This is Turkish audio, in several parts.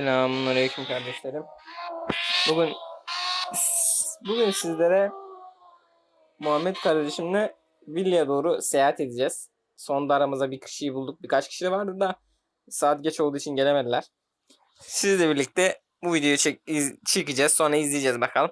Selamünaleyküm kardeşlerim. Bugün bugün sizlere Muhammed kardeşimle villaya doğru seyahat edeceğiz. Sonunda aramıza bir kişiyi bulduk. Birkaç kişi de vardı da saat geç olduğu için gelemediler. Sizle birlikte bu videoyu çek, iz- çekeceğiz. Sonra izleyeceğiz bakalım.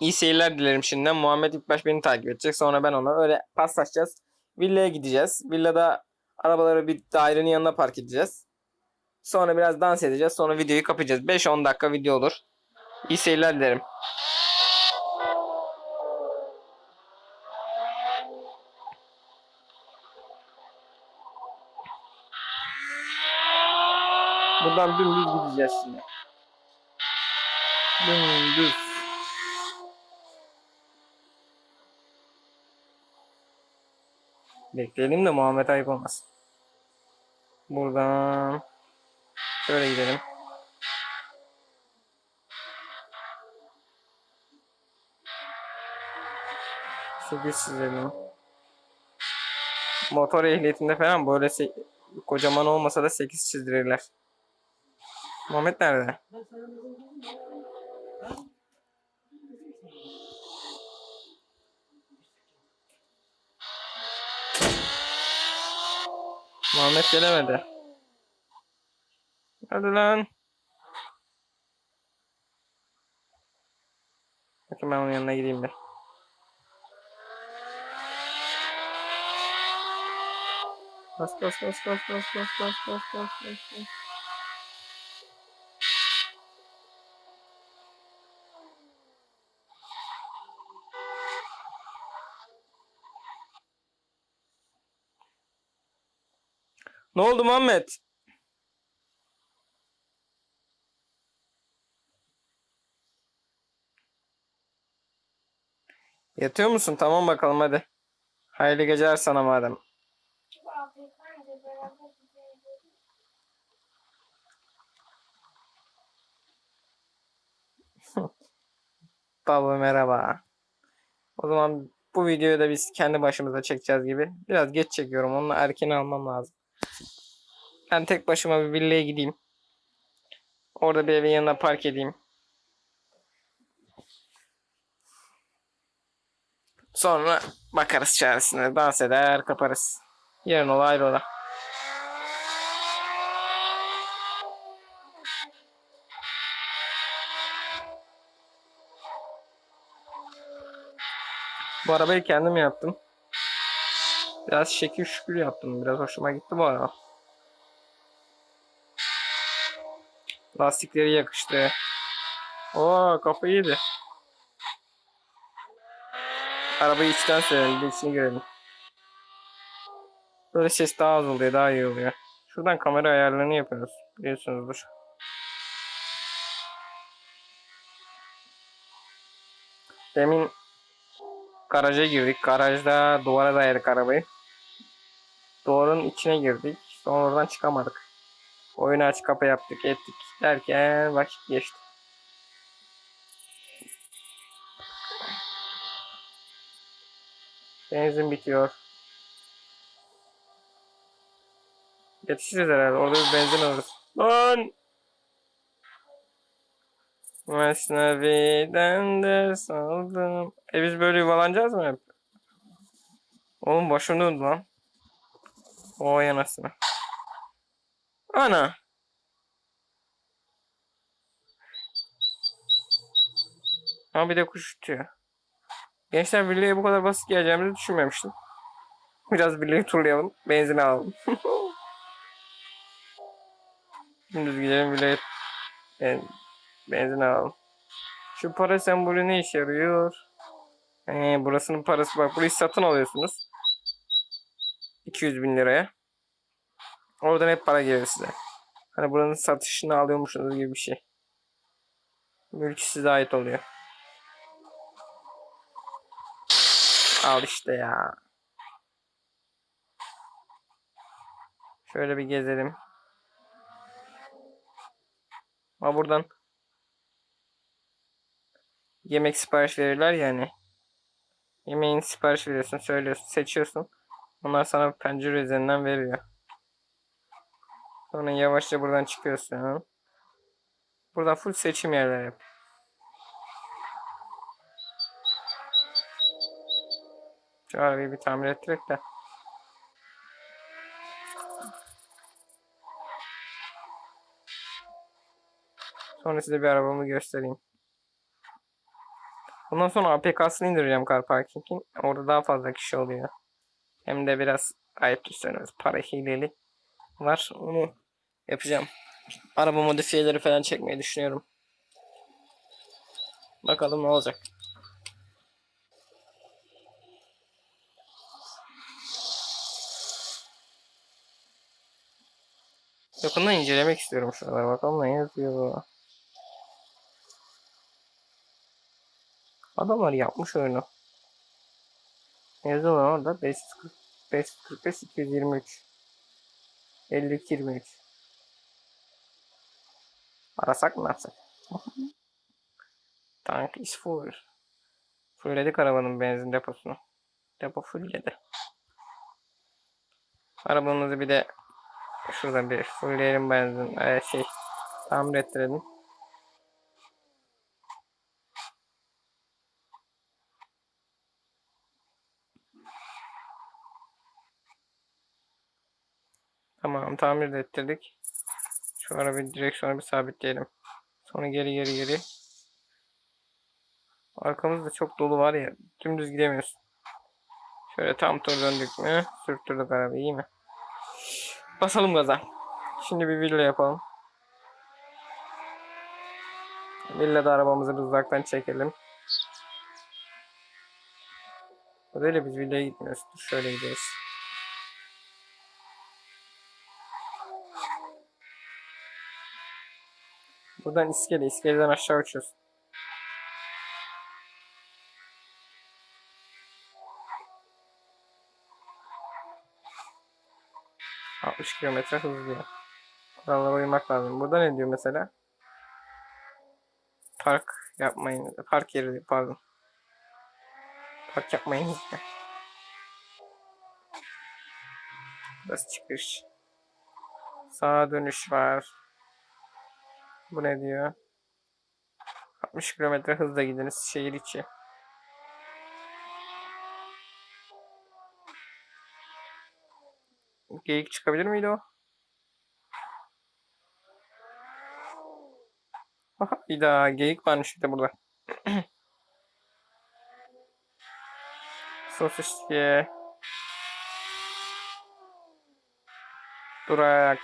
İyi seyirler dilerim şimdiden. Muhammed ilk baş beni takip edecek. Sonra ben ona öyle paslaşacağız. Villaya gideceğiz. Villada arabaları bir dairenin yanına park edeceğiz. Sonra biraz dans edeceğiz. Sonra videoyu kapayacağız. 5-10 dakika video olur. İyi seyirler dilerim. Buradan dümdüz gideceğiz şimdi. Dümdüz. Bekleyelim de Muhammed ayıp olmasın. Buradan şöyle gidelim. Sekiz çizelim. Motor ehliyetinde falan böyle kocaman olmasa da 8 çizdirirler. Muhammed nerede? Muhammed gelemedi. Hadi lan. Bakın ben onun yanına gideyim bir. Bas bas bas bas bas bas bas bas bas bas bas. Ne oldu Muhammed? Yatıyor musun? Tamam bakalım hadi. Hayırlı geceler sana madem. Baba merhaba. O zaman bu videoyu da biz kendi başımıza çekeceğiz gibi. Biraz geç çekiyorum. Onu erken almam lazım. Ben tek başıma bir villaya gideyim. Orada bir evin yanına park edeyim. Sonra bakarız çaresine. Dans eder kaparız. Yarın ola ayrı ola. Bu arabayı kendim yaptım. Biraz şekil şükür yaptım. Biraz hoşuma gitti bu araba. Lastikleri yakıştı. Oo kafayı yedi. Arabayı içten sürelim. Bir içini görelim. Böyle ses daha az oluyor. Daha iyi oluyor. Şuradan kamera ayarlarını yapıyoruz. Biliyorsunuzdur. Demin garaja girdik. Garajda duvara dayadık arabayı. Duvarın içine girdik. Sonra oradan çıkamadık. Oyunu aç kapa yaptık ettik derken vakit geçti. Benzin bitiyor. Yetişiriz herhalde. Orada bir benzin alırız. Lan! Mesnevi'den de saldım. E biz böyle yuvalanacağız mı hep? Oğlum başım döndü lan. O yanasına. Ana. Ha bir de kuş uçuyor. Gençler villaya bu kadar basit geleceğimizi düşünmemiştim. Biraz villayı turlayalım. Benzin alalım. Dümdüz gidelim villaya ben, benzin alalım. Şu para sembolü ne işe yarıyor? Ee, burasının parası bak. Burayı satın alıyorsunuz. 200 bin liraya. Oradan hep para gelir size. Hani buranın satışını alıyormuşsunuz gibi bir şey. Mülk size ait oluyor. Al işte ya. Şöyle bir gezelim. Ama buradan yemek sipariş verirler yani. Yemeğin sipariş veriyorsun, söylüyorsun, seçiyorsun. Onlar sana pencere üzerinden veriyor. Sonra yavaşça buradan çıkıyorsun. Burada full seçim yerleri. hep. Şu arabayı bir tamir ettirek de. Sonra size bir arabamı göstereyim. Bundan sonra APK'sını indireceğim Car Parking'in. Orada daha fazla kişi oluyor. Hem de biraz ayıp düşünseniz para hileli var. Onu yapacağım. Araba modifiyeleri falan çekmeyi düşünüyorum. Bakalım ne olacak. Yakından incelemek istiyorum şuralara. Bakalım ne yazıyor. Adamlar yapmış oyunu. Ne yazıyor lan orada? 540, 545, 223. 52, 23. Arasak mı yapsak? Tank is full. Fullledik arabanın benzin deposunu. Depo fullledi. Arabamızı bir de şurada bir fullleyelim benzin ee, şey tamir ettirelim. Tamam tamir ettirdik. Şu arabayı direksiyona bir sabitleyelim. Sonra geri geri geri. Arkamızda çok dolu var ya. Dümdüz gidemiyoruz. Şöyle tam tur döndük mü? Sürttürdük arabayı iyi mi? Basalım gaza. Şimdi bir villa yapalım. Villada arabamızı bir uzaktan çekelim. Böyle biz villaya gitmiyoruz. Şöyle gideriz. Buradan iskele, iskeleden aşağı uçuyoruz. ...60 kilometre hız diyor. Kurallara uymak lazım. Burada ne diyor mesela? Park yapmayın. Park yeri pardon. Park yapmayın. Burası çıkış. Sağa dönüş var. Bu ne diyor? 60 kilometre hızla gidiniz şehir içi. Geyik çıkabilir miydi o? Aha, bir daha geyik varmış de burada. Sosisye. Durak.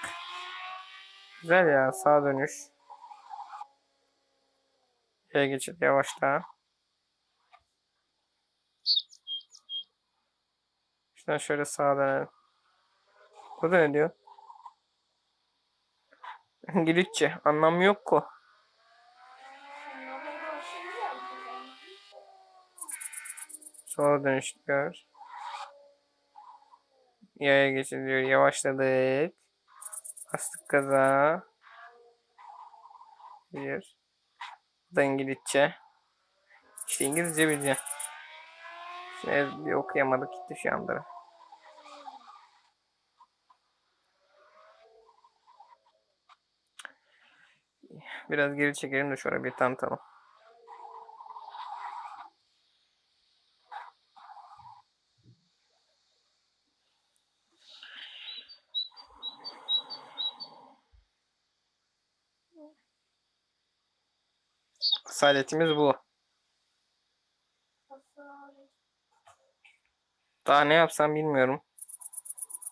Güzel ya sağa dönüş. Şeye geçit yavaşla. Şuradan şöyle sağa dönelim. Burada ne diyor? İngilizce. Anlamı yok ki. Sola dönüş diyor. Yaya geçiliyor. Yavaşladık. Bastık gaza. Bir. Bu da İngilizce. İşte İngilizce bileceğim. Şimdi bir okuyamadık gitti şu anda. Biraz geri çekelim de şöyle bir tanıtalım. Asaletimiz bu. Daha ne yapsam bilmiyorum.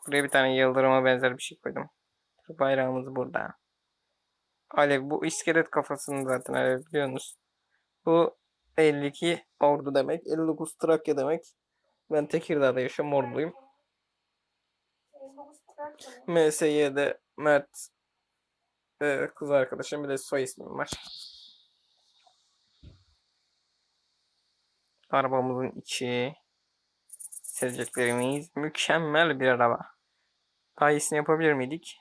Buraya bir tane yıldırıma benzer bir şey koydum. Bayrağımız burada. Alev bu iskelet kafasını zaten alev biliyorsunuz. Bu 52 ordu demek. 59 Trakya demek. Ben Tekirdağ'da yaşıyorum orduluyum. MSY'de Mert e, kız arkadaşım bir de soy ismim var. Arabamızın içi seveceklerimiz mükemmel bir araba. Daha iyisini yapabilir miydik?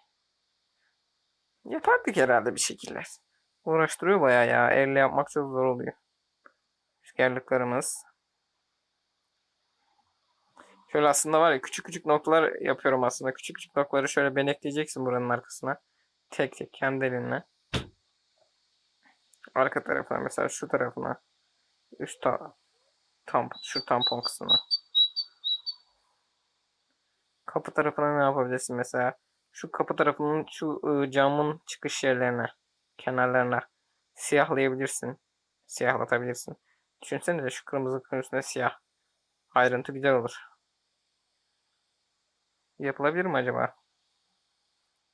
Yapardık herhalde bir şekilde. Uğraştırıyor bayağı ya. Elle yapmak çok zor oluyor. Rüzgarlıklarımız. Şöyle aslında var ya küçük küçük noktalar yapıyorum aslında. Küçük küçük noktaları şöyle benekleyeceksin buranın arkasına. Tek tek kendi elinle. Arka tarafına mesela şu tarafına. Üst ta tam şu tampon kısmına. Kapı tarafına ne yapabilirsin mesela? Şu kapı tarafının şu camın çıkış yerlerine, kenarlarına siyahlayabilirsin. Siyahlatabilirsin. Düşünsene de şu kırmızı üstünde siyah. Ayrıntı güzel olur. Yapılabilir mi acaba?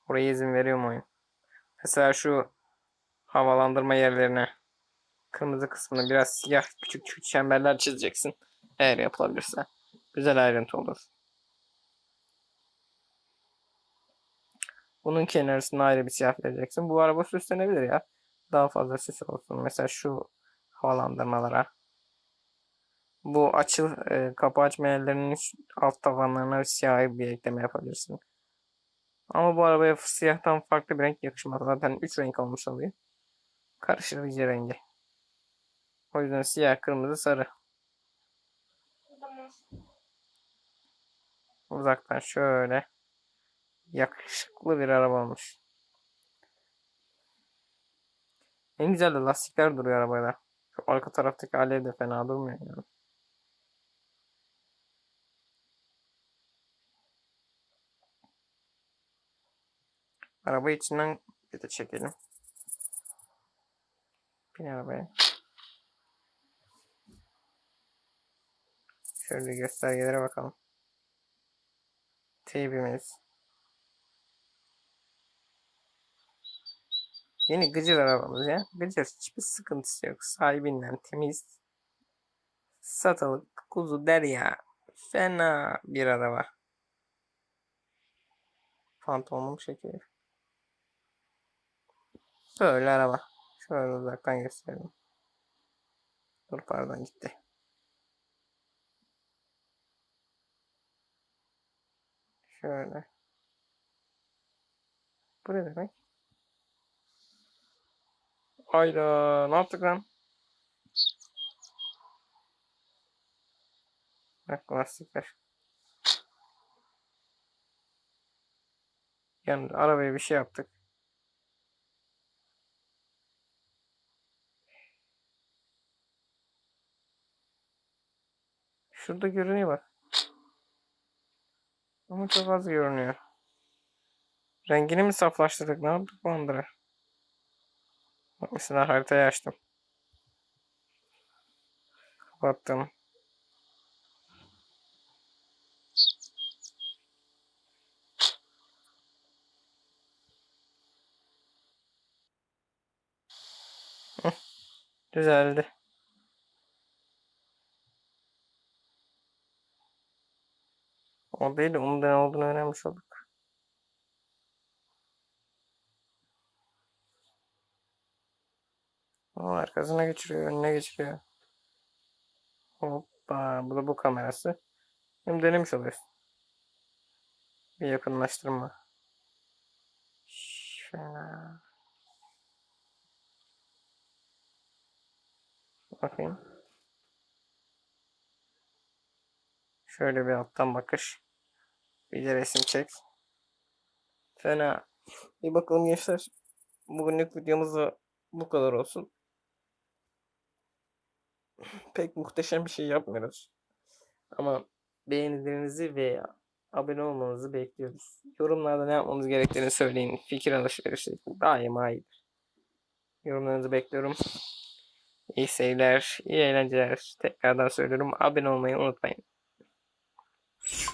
Oraya izin veriyor mu oyun? Mesela şu havalandırma yerlerine kırmızı kısmını biraz siyah küçük küçük çemberler çizeceksin. Eğer yapılabilirse. Güzel ayrıntı olur. Bunun kenarına ayrı bir siyah vereceksin. Bu araba süslenebilir ya. Daha fazla süs olsun. Mesela şu havalandırmalara. Bu açıl e, kapı açma alt tavanlarına siyah bir ekleme yapabilirsin. Ama bu arabaya siyahtan farklı bir renk yakışmaz. Zaten 3 renk olmuş oluyor. Karışır iyice rengi. O yüzden siyah, kırmızı, sarı. Uzaktan şöyle yakışıklı bir araba olmuş. En güzel de lastikler duruyor arabada. Şu arka taraftaki alev de fena durmuyor yani. Arabayı içinden bir de çekelim. Bin arabaya. Şöyle göstergelere bakalım. Teybimiz. Yeni gıcır arabamız ya. Gıcır hiçbir sıkıntısı yok. Sahibinden temiz. Satılık kuzu derya. Fena bir araba. Fantomum şekeri. Böyle araba. Şöyle uzaktan gösterelim. Dur pardon gitti. Şöyle. Bu ne demek? Hayda ne yaptık lan? Bak lastikler. Yani arabaya bir şey yaptık. Şurada görünüyor bak. Ama çok az görünüyor. Rengini mi saflaştırdık? Ne yaptık bu? Mesela haritayı açtım. Kapattım. Hıh, Düzeldi. O değil de onun ne olduğunu öğrenmiş olduk. Arkasına geçiriyor, önüne geçiriyor. Hoppa, bu da bu kamerası. Hem denemiş oluyoruz. Bir yakınlaştırma. Şöyle. Bakayım. Şöyle bir alttan bakış. Bir de resim çek. Fena. Bir bakalım gençler. Bugünlük videomuz da bu kadar olsun. Pek muhteşem bir şey yapmıyoruz. Ama beğenilerinizi ve abone olmanızı bekliyoruz. Yorumlarda ne yapmamız gerektiğini söyleyin. Fikir alışverişi daima iyidir. Yorumlarınızı bekliyorum. İyi seyirler, iyi eğlenceler. Tekrardan söylüyorum. Abone olmayı unutmayın.